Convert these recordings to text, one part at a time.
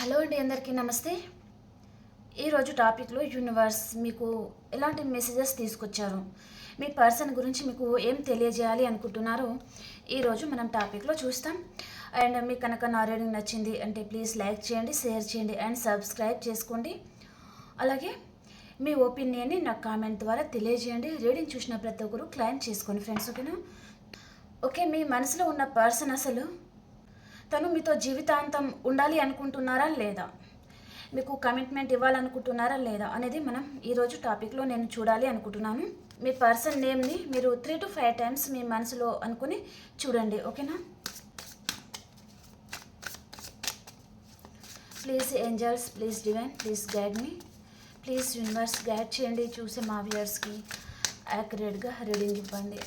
Hello అండి అందరికీ నమస్తే. ఈరోజు టాపిక్లో యూనివర్స్ మీకు ఎలాంటి మెసేజెస్ తీసుకొచ్చారు? మీ పర్సన్ గురించి మీకు ఏం తెలియజేయాలి అనుకుంటున్నారో ఈరోజు మనం టాపిక్లో చూస్తాం. అండ్ మీకు కనుక నా రీడింగ్ నచ్చింది అంటే ప్లీజ్ లైక్ చేయండి షేర్ చేయండి అండ్ సబ్స్క్రైబ్ చేసుకోండి. అలాగే మీ ఒపీనియన్ని నాకు కామెంట్ ద్వారా తెలియజేయండి. రీడింగ్ చూసిన ప్రతి ఒక్కరు క్లైమ్ చేసుకోండి ఫ్రెండ్స్ ఓకేనా? ఓకే మీ మనసులో ఉన్న పర్సన్ అసలు తను మీతో జీవితాంతం ఉండాలి అనుకుంటున్నారా లేదా? మీకు కమిట్మెంట్ ఇవ్వాలనుకుంటున్నారా లేదా అనేది మనం ఈరోజు టాపిక్లో నేను చూడాలి అనుకుంటున్నాను. మీ పర్సన్ నేమ్ని మీరు త్రీ టు ఫైవ్ టైమ్స్ మీ మనసులో అనుకుని చూడండి ఓకేనా? Please angels please divine please guide me please universe guide చేయండి చూసే మా వ్యూయర్స్కి యాక్యురేట్గా రీడింగ్ ఇవ్వండి.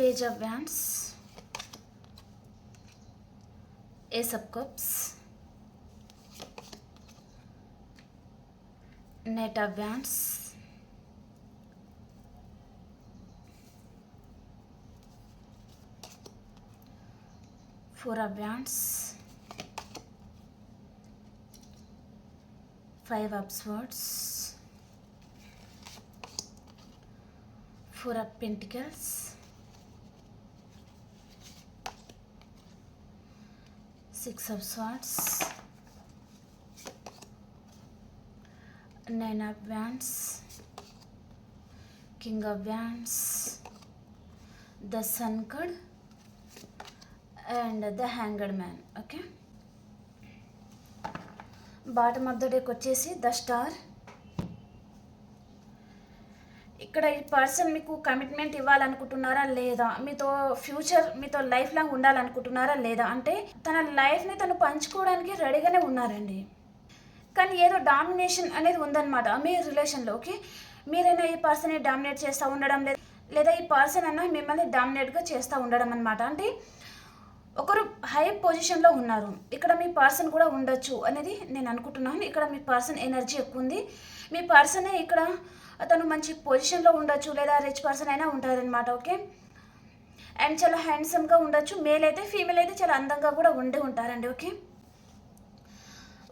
Page of Wands, Ace of Cups, Knight of Wands, Four of Wands, Five of Swords, Four of Pentacles, six of swords nine of wands king of wands the sun card and the hanged man okay bottom of the డేకి వచ్చేసి the star ఇక్కడ ఈ person మీకు commitment ఇవ్వాలనుకుంటున్నారా లేదా? మీతో future మీతో life long ఉండాలనుకుంటున్నారా లేదా? అంటే తన లైఫ్ని తను పంచుకోవడానికి రెడీగానే ఉన్నారండి. కానీ ఏదో డామినేషన్ అనేది ఉందన్నమాట. మీ రిలేషన్లో ఓకే మీరైనా ఈ పర్సన్ని డామినేట్ చేస్తూ ఉండడం లేదా లేదా ఈ పర్సన్ అన్న మిమ్మల్ని డామినేట్గా చేస్తూ ఉండడం అనమాట అంటే ఒకరు హై పొజిషన్లో ఉన్నారు. ఇక్కడ మీ పర్సన్ కూడా ఉండొచ్చు అనేది నేను అనుకుంటున్నాను. ఇక్కడ మీ పర్సన్ ఎనర్జీ ఎక్కువ ఉంది. మీ పర్సనే ఇక్కడ అతను మంచి పొజిషన్లో ఉండొచ్చు లేదా రిచ్ పర్సన్ అయినా ఉంటారనమాట ఓకే అండ్ చాలా హ్యాండ్సమ్గా ఉండొచ్చు. మేల్ అయితే ఫీమేల్ అయితే చాలా అందంగా కూడా ఉండి ఉంటారండి ఓకే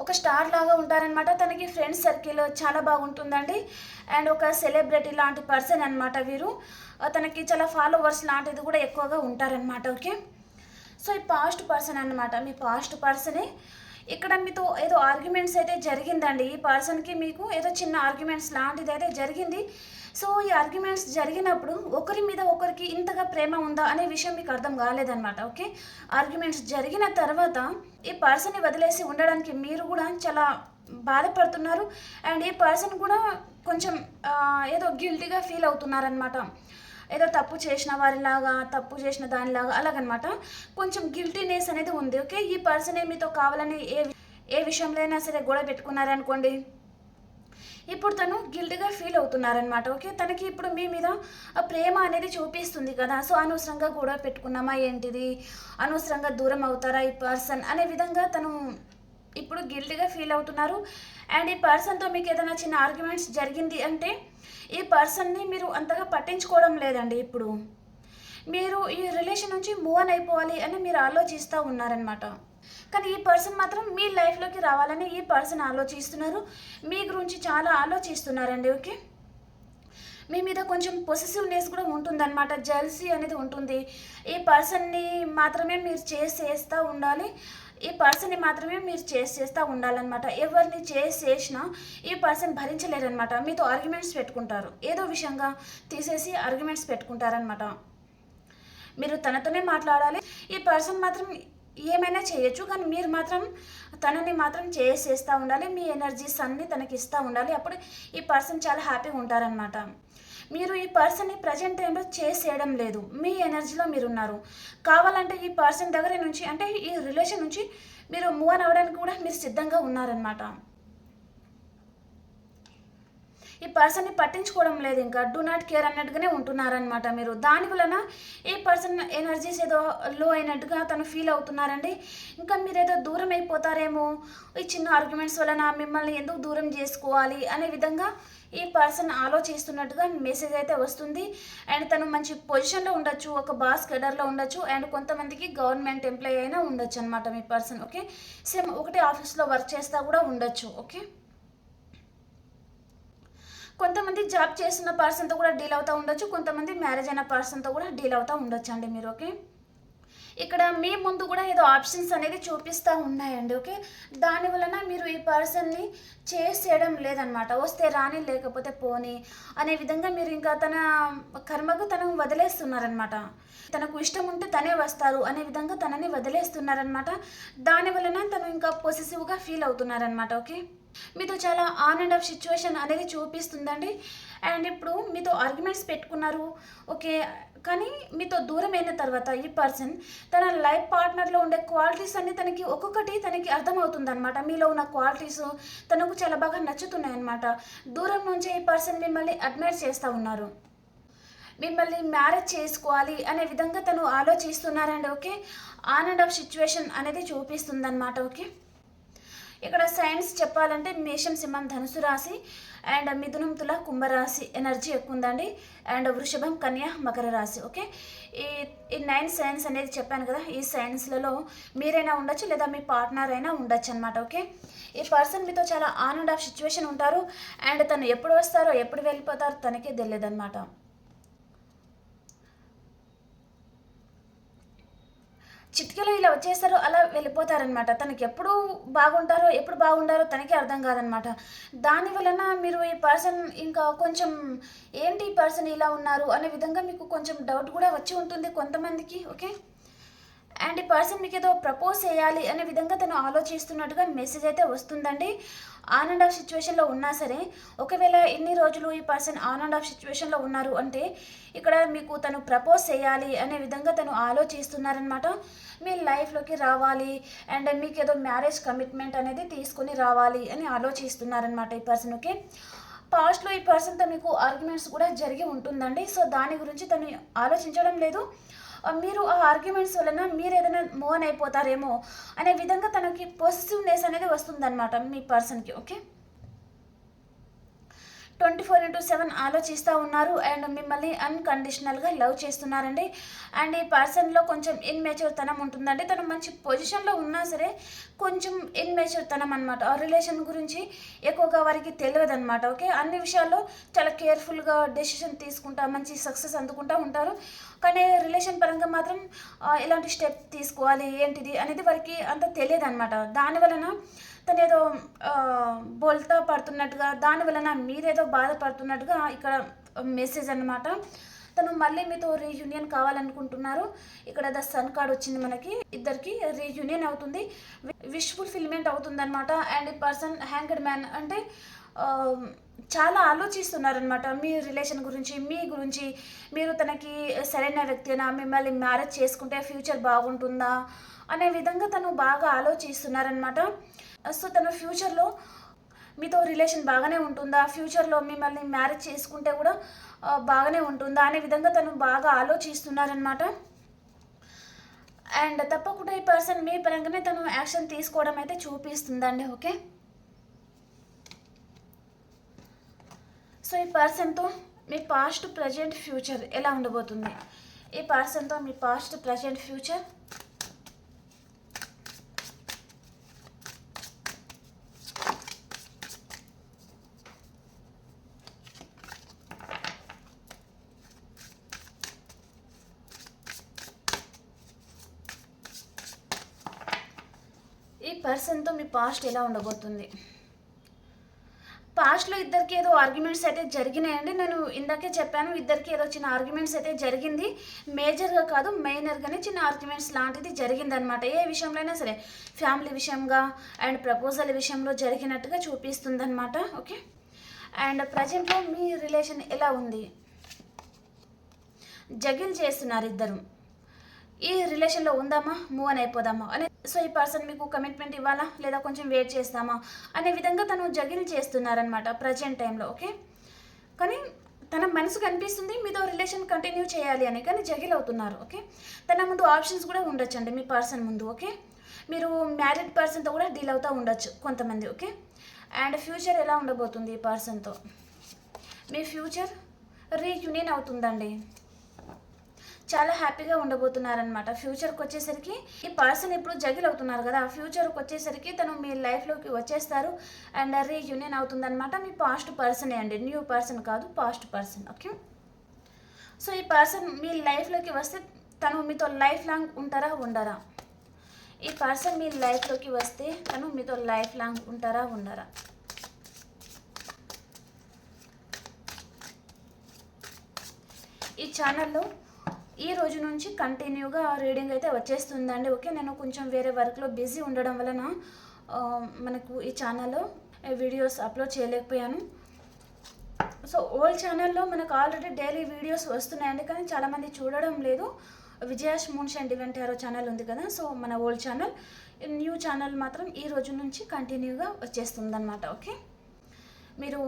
ఒక స్టార్ లాగా ఉంటారనమాట తనకి ఫ్రెండ్స్ సర్కిల్ చాలా బాగుంటుందండి. అండ్ ఒక సెలబ్రిటీ లాంటి పర్సన్ అనమాట వీరు. తనకి చాలా ఫాలోవర్స్ లాంటిది కూడా ఎక్కువగా ఉంటారనమాట ఓకే సో ఈ పాస్ట్ పర్సన్ అనమాట మీ పాస్ట్ పర్సనే ఇక్కడ మీతో ఏదో ఆర్గ్యుమెంట్స్ అయితే జరిగిందండి. ఈ పర్సన్కి మీకు ఏదో చిన్న ఆర్గ్యుమెంట్స్ లాంటిది అయితే జరిగింది. సో ఈ ఆర్గ్యుమెంట్స్ జరిగినప్పుడు ఒకరి మీద ఒకరికి ఇంతగా ప్రేమ ఉందా అనే విషయం మీకు అర్థం కాలేదనమాట ఓకే? ఆర్గ్యుమెంట్స్ జరిగిన తర్వాత ఈ పర్సన్ని వదిలేసి ఉండడానికి మీరు కూడా చాలా బాధపడుతున్నారు. అండ్ ఈ పర్సన్ కూడా కొంచెం ఏదో గిల్టీగా ఫీల్ అవుతున్నారనమాట ఏదో తప్పు చేసిన వారిలాగా తప్పు చేసిన దానిలాగా అలాగనమాట. కొంచెం గిల్టీనెస్ అనేది ఉంది ఓకే? ఈ పర్సన్ మీతో కావాలని ఏ ఏ విషయంలో అయినా సరే గొడవ పెట్టుకున్నారనుకోండి ఇప్పుడు తను గిల్ట్గా ఫీల్ అవుతున్నారనమాట ఓకే? తనకి ఇప్పుడు మీ మీద ఆ ప్రేమ అనేది చూపిస్తుంది కదా సో అనవసరంగా గొడవ పెట్టుకున్నామా ఏంటిది? అనవసరంగా దూరం అవుతారా ఈ పర్సన్? అనే విధంగా తను ఇప్పుడు గిల్ట్గా ఫీల్ అవుతున్నారు. అండ్ ఈ పర్సన్తో మీకు ఏదైనా చిన్న ఆర్గ్యుమెంట్స్ జరిగింది అంటే ఈ పర్సన్ని మీరు అంతగా పట్టించుకోవడం లేదండి ఇప్పుడు. మీరు ఈ రిలేషన్ నుంచి మూవ్ ఆన్ అయిపోవాలి అని మీరు ఆలోచిస్తూ ఉన్నారనమాట కానీ ఈ పర్సన్ మాత్రం మీ లైఫ్లోకి రావాలని ఈ పర్సన్ ఆలోచిస్తున్నారు. మీ గురించి చాలా ఆలోచిస్తున్నారండి ఓకే? మీ మీద కొంచెం పొసెసివ్నెస్ కూడా ఉంటుందన్నమాట. జెల్సీ అనేది ఉంటుంది. ఈ పర్సన్ని మాత్రమే మీరు చేసేస్తూ ఉండాలి. ఈ పర్సన్ని మాత్రమే మీరు చేసి చేస్తూ ఉండాలన్నమాట. ఎవరిని చేసి చేసినా ఈ పర్సన్ భరించలేరనమాట మీతో ఆర్గ్యుమెంట్స్ పెట్టుకుంటారు. ఏదో విషయంగా తీసేసి ఆర్గ్యుమెంట్స్ పెట్టుకుంటారనమాట మీరు తనతోనే మాట్లాడాలి. ఈ పర్సన్ మాత్రం ఏమైనా చేయొచ్చు. కానీ మీరు మాత్రం తనని మాత్రం చేసేస్తూ ఉండాలి. మీ ఎనర్జీస్ అన్ని తనకి ఇస్తూ ఉండాలి. అప్పుడు ఈ పర్సన్ చాలా హ్యాపీగా ఉంటారనమాట మీరు ఈ పర్సన్ని ప్రజెంట్ టైంలో చేసేయడం లేదు. మీ ఎనర్జీలో మీరు ఉన్నారు కావాలంటే ఈ పర్సన్ దగ్గర నుంచి అంటే ఈ రిలేషన్ నుంచి మీరు మూవ్ అవ్వడానికి కూడా మీరు సిద్ధంగా ఉన్నారనమాట ఈ పర్సన్ని పట్టించుకోవడం లేదు ఇంకా. డూ నాట్ కేర్ అన్నట్టుగానే ఉంటున్నారనమాట మీరు. దాని వలన ఈ పర్సన్ ఎనర్జీస్ ఏదో లో అయినట్టుగా తను ఫీల్ అవుతున్నారండి. ఇంకా మీరు ఏదో దూరం అయిపోతారేమో. ఈ చిన్న ఆర్గ్యుమెంట్స్ వలన మిమ్మల్ని ఎందుకు దూరం చేసుకోవాలి అనే విధంగా ఈ పర్సన్ ఆలోచిస్తున్నట్టుగా మెసేజ్ అయితే వస్తుంది. అండ్ తను మంచి పొజిషన్లో ఉండొచ్చు ఒక బాస్ కెడర్లో ఉండొచ్చు అండ్ కొంతమందికి గవర్నమెంట్ ఎంప్లాయీ అయినా ఉండొచ్చు అనమాట మీ పర్సన్ ఓకే? సేమ్ ఒకటే ఆఫీస్లో వర్క్ చేస్తా కూడా ఉండొచ్చు ఓకే? కొంతమంది జాబ్ చేస్తున్న పర్సన్తో కూడా డీల్ అవుతూ ఉండొచ్చు కొంతమంది మ్యారేజ్ అయిన పర్సన్తో కూడా డీల్ అవుతూ ఉండొచ్చు అండి మీరు ఓకే? ఇక్కడ మీ ముందు కూడా ఏదో ఆప్షన్స్ అనేది చూపిస్తూ ఉన్నాయండి ఓకే? దాని వలన మీరు ఈ పర్సన్ని చేసేయడం లేదనమాట వస్తే రాని లేకపోతే పోని అనే విధంగా మీరు ఇంకా తన కర్మకు తను వదిలేస్తున్నారనమాట తనకు ఇష్టం ఉంటే తనే వస్తారు అనే విధంగా తనని వదిలేస్తున్నారనమాట దాని వలన తను ఇంకా పొసెసివ్గా ఫీల్ అవుతున్నారనమాట ఓకే? మీతో చాలా ఆన్ అండ్ ఆఫ్ సిచ్యువేషన్ అనేది చూపిస్తుందండి. అండ్ ఇప్పుడు మీతో ఆర్గ్యుమెంట్స్ పెట్టుకున్నారు. ఓకే కానీ మీతో దూరం అయిన తర్వాత ఈ పర్సన్ తన లైఫ్ పార్ట్నర్లో ఉండే క్వాలిటీస్ అన్ని తనకి ఒక్కొక్కటి తనకి అర్థమవుతుంది అనమాట మీలో ఉన్న క్వాలిటీస్ తనకు చాలా బాగా నచ్చుతున్నాయి అనమాట దూరం నుంచి ఈ పర్సన్ మిమ్మల్ని అడ్మైర్ చేస్తూ ఉన్నారు. మిమ్మల్ని మ్యారేజ్ చేసుకోవాలి అనే విధంగా తను ఆలోచిస్తున్నారండి. Okay on and off situation అనేది చూపిస్తుందన్నమాట. ఓకే. ఇక్కడ సైన్స్ చెప్పాలంటే మేషం సింహం ధనుసు రాశి అండ్ మిథునం తుల కుంభరాశి ఎనర్జీ ఎక్కువ ఉందండి అండ్ వృషభం కన్యా మకర రాశి ఓకే? ఈ ఈ నైన్ సైన్స్ అనేది చెప్పాను కదా ఈ సైన్స్లలో మీరైనా ఉండొచ్చు లేదా మీ పార్ట్నర్ అయినా ఉండొచ్చు అనమాట ఓకే? ఈ పర్సన్ మీతో చాలా ఆన్ అండ్ ఆఫ్ సిచ్యువేషన్ ఉంటారు అండ్ తను ఎప్పుడు వస్తారో ఎప్పుడు వెళ్ళిపోతారో తనకే తెలియదు చిటికెలో ఇలా వచ్చేస్తారో అలా వెళ్ళిపోతారనమాట తనకి ఎప్పుడు బాగుంటారో ఎప్పుడు బాగుంటారో తనకి అర్థం కాదనమాట దాని వలన మీరు ఈ పర్సన్ ఇంకా కొంచెం ఏంటి ఈ పర్సన్ ఇలా ఉన్నారు అనే విధంగా మీకు కొంచెం డౌట్ కూడా వచ్చి ఉంటుంది కొంతమందికి ఓకే అండ్ ఈ పర్సన్ మీకు ఏదో ప్రపోజ్ చేయాలి అనే విధంగా తను ఆలోచిస్తున్నట్టుగా మెసేజ్ అయితే వస్తుందండి. ఆన్ అండ్ ఆఫ్ సిచ్యువేషన్లో ఉన్నా సరే ఒకవేళ ఎన్ని రోజులు ఈ పర్సన్ ఆన్ అండ్ ఆఫ్ సిచ్యువేషన్లో ఉన్నారు అంటే ఇక్కడ మీకు తను ప్రపోజ్ చేయాలి అనే విధంగా తను ఆలోచిస్తున్నారనమాట మీ లైఫ్లోకి రావాలి అండ్ మీకు ఏదో మ్యారేజ్ కమిట్మెంట్ అనేది తీసుకొని రావాలి అని ఆలోచిస్తున్నారనమాట ఈ పర్సన్ ఓకే? పాస్ట్లో ఈ పర్సన్తో మీకు ఆర్గ్యుమెంట్స్ కూడా జరిగి ఉంటుందండి. సో దాని గురించి తను ఆలోచించడం లేదు. మీరు ఆ ఆర్గ్యుమెంట్స్ వలన మీరు ఏదైనా మోన్ అయిపోతారేమో అనే విధంగా తనకి పాజిటివ్నెస్ అనేది వస్తుందన్నమాట మీ పర్సన్కి okay twenty four into seven ఆలోచిస్తూ ఉన్నారు అండ్ మిమ్మల్ని అన్కండిషనల్గా లవ్ చేస్తున్నారండి. అండ్ ఈ పర్సన్లో కొంచెం ఇన్మెచ్యూర్ తనం ఉంటుందండి. తను మంచి పొజిషన్లో ఉన్నా సరే కొంచెం ఇన్మెచ్యూర్ తనం అనమాట ఆ రిలేషన్ గురించి ఎక్కువగా వారికి తెలియదు అనమాట ఓకే అన్ని విషయాల్లో చాలా కేర్ఫుల్గా డెసిషన్ తీసుకుంటా మంచి సక్సెస్ అందుకుంటూ ఉంటారు. కానీ రిలేషన్ పరంగా మాత్రం ఎలాంటి స్టెప్ తీసుకోవాలి ఏంటిది అనేది వారికి అంత తెలియదు అనమాట దాని వలన తను ఏదో బోల్తా పడుతున్నట్టుగా దాని వలన మీరేదో బాధపడుతున్నట్టుగా ఇక్కడ మెసేజ్ అనమాట తను మళ్ళీ మీతో రీయూనియన్ కావాలనుకుంటున్నారు. ఇక్కడ ద సన్ కార్డ్ వచ్చింది మనకి ఇద్దరికి రీయూనియన్ అవుతుంది. విష్ ఫుల్ఫిల్మెంట్ అవుతుంది అనమాట అండ్ పర్సన్ హ్యాంగ్డ్ మ్యాన్ అంటే చాలా ఆలోచిస్తున్నారనమాట మీ రిలేషన్ గురించి మీ గురించి మీరు తనకి సరైన వ్యక్తినా మిమ్మల్ని మ్యారేజ్ చేసుకుంటే ఫ్యూచర్ బాగుంటుందా అనే విధంగా తను బాగా ఆలోచిస్తున్నారనమాట సో తన ఫ్యూచర్లో మీతో రిలేషన్ బాగానే ఉంటుందా? ఫ్యూచర్లో మిమ్మల్ని మ్యారేజ్ చేసుకుంటే కూడా బాగానే ఉంటుందా అనే విధంగా తను బాగా ఆలోచిస్తున్నారనమాట అండ్ తప్పకుండా ఈ పర్సన్ మీ పరంగానే తను యాక్షన్ తీసుకోవడం అయితే చూపిస్తుందండి ఓకే? సో ఈ పర్సన్తో మీ పాస్ట్ ప్రజెంట్ ఫ్యూచర్ ఎలా ఉండబోతుంది? ఈ పర్సన్తో మీ పాస్ట్ ప్రజెంట్ ఫ్యూచర్? ఈ పర్సన్తో మీ పాస్ట్ ఎలా ఉండబోతుంది? లాస్ట్లో ఇద్దరికి ఏదో ఆర్గ్యుమెంట్స్ అయితే జరిగినాయండి. నేను ఇందాకే చెప్పాను ఇద్దరికి ఏదో చిన్న ఆర్గ్యుమెంట్స్ అయితే జరిగింది. మేజర్గా కాదు మైనర్గానే చిన్న ఆర్గ్యుమెంట్స్ లాంటిది జరిగిందనమాట ఏ విషయంలో అయినా సరే ఫ్యామిలీ విషయంగా అండ్ ప్రపోజల్ విషయంలో జరిగినట్టుగా చూపిస్తుందన్నమాట ఓకే? అండ్ ప్రజెంట్లో మీ రిలేషన్ ఎలా ఉంది? జగిల్ చేస్తున్నారు ఇద్దరు. ఈ రిలేషన్లో ఉందామా? మూవ్ అని అయిపోదామా? అనే సో ఈ పర్సన్ మీకు కమిట్మెంట్ ఇవ్వాలా? లేదా కొంచెం వెయిట్ చేస్తామా? అనే విధంగా తను జగిల్ చేస్తున్నారనమాట ప్రజెంట్ టైంలో ఓకే కానీ తన మనసు కనిపిస్తుంది మీతో రిలేషన్ కంటిన్యూ చేయాలి అని. కానీ జగిల్ అవుతున్నారు ఓకే తన ముందు ఆప్షన్స్ కూడా ఉండొచ్చండి మీ పర్సన్ ముందు ఓకే మీరు మ్యారీడ్ పర్సన్తో కూడా డీల్ అవుతూ ఉండొచ్చు కొంతమంది ఓకే అండ్ ఫ్యూచర్ ఎలా ఉండబోతుంది ఈ పర్సన్తో మీ ఫ్యూచర్ రీయూనియన్ అవుతుందండి. చాలా హ్యాపీగా ఉండబోతున్నారనమాట ఫ్యూచర్కి వచ్చేసరికి ఈ పర్సన్ ఇప్పుడు జగిల్ అవుతున్నారు కదా ఆ ఫ్యూచర్కి వచ్చేసరికి తను మీ లైఫ్లోకి వచ్చేస్తారు అండ్ రీయూనియన్ అవుతుందనమాట మీ పాస్ట్ పర్సనే అండి న్యూ పర్సన్ కాదు పాస్ట్ పర్సన్ ఓకే? సో ఈ పర్సన్ మీ లైఫ్లోకి వస్తే తను మీతో లైఫ్ లాంగ్ ఉంటారా ఉండరా? ఈ పర్సన్ మీ లైఫ్లోకి వస్తే తను మీతో లైఫ్ లాంగ్ ఉంటారా ఉండరా? ఈ ఛానల్లో ఈ రోజు నుంచి కంటిన్యూగా రీడింగ్ అయితే వచ్చేస్తుందండి. ఓకే నేను కొంచెం వేరే వర్క్లో బిజీ ఉండడం వలన మనకు ఈ ఛానల్లో వీడియోస్ అప్లోడ్ చేయలేకపోయాను. సో ఓల్డ్ ఛానల్లో మనకు ఆల్రెడీ డైలీ వీడియోస్ వస్తున్నాయండి కానీ చాలామంది చూడడం లేదు. విజయాష్ మూన్స్ అండ్ ఈవెంట్ హెరో ఛానల్ ఉంది కదా సో మన ఓల్డ్ ఛానల్ న్యూ ఛానల్ మాత్రం ఈ రోజు నుంచి కంటిన్యూగా వచ్చేస్తుందన్నమాట. ఓకే? మీరు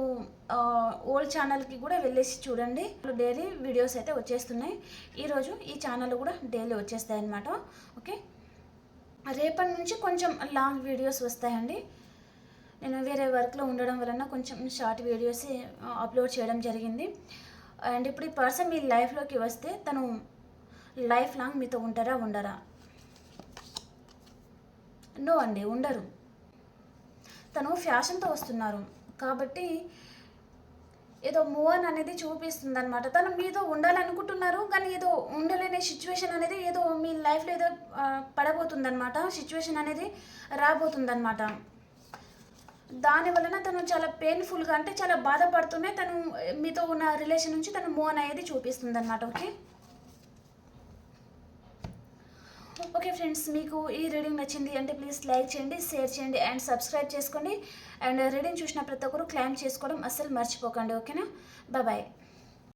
ఓల్డ్ ఛానల్కి కూడా వెళ్ళేసి చూడండి. డైలీ వీడియోస్ అయితే వచ్చేస్తున్నాయి. ఈరోజు ఈ ఛానల్ కూడా డైలీ వచ్చేస్తాయి అన్నమాట. ఓకే? రేపటి నుంచి కొంచెం లాంగ్ వీడియోస్ వస్తాయండి. నేను వేరే వర్క్లో ఉండడం వలన కొంచెం షార్ట్ వీడియోస్ అప్లోడ్ చేయడం జరిగింది. అండ్ ఇప్పుడు ఈ పర్సన్ మీ లైఫ్లోకి వస్తే తను లైఫ్ లాంగ్ మీతో ఉంటారా ఉండరా? నో అండి ఉండరు. తను ఫ్యాషన్తో వస్తున్నారు. కాబట్టి ఏదో మోహన్ అనేది చూపిస్తుంది అనమాట తను మీతో ఉండాలనుకుంటున్నారు కానీ ఏదో ఉండలేని సిచ్యువేషన్ అనేది ఏదో మీ లైఫ్లో ఏదో ఆ, పడబోతుందన్నమాట. సిచ్యువేషన్ అనేది రాబోతుందన్నమాట. దాని వలన తను చాలా పెయిన్ఫుల్గా అంటే చాలా బాధపడుతూనే తను మీతో ఉన్న రిలేషన్ నుంచి తను మోహన్ అనేది చూపిస్తుంది అనమాట ఓకే ఓకే ఫ్రెండ్స్ మీకు ఈ రీడింగ్ నచ్చింది అంటే ప్లీజ్ లైక్ చేయండి షేర్ చేయండి అండ్ సబ్స్క్రైబ్ చేసుకోండి. అండ్ రీడింగ్ చూసిన ప్రతి ఒక్కరు క్లైమ్ చేసుకోవడం అస్సలు మర్చిపోకండి ఓకేనా బాయ్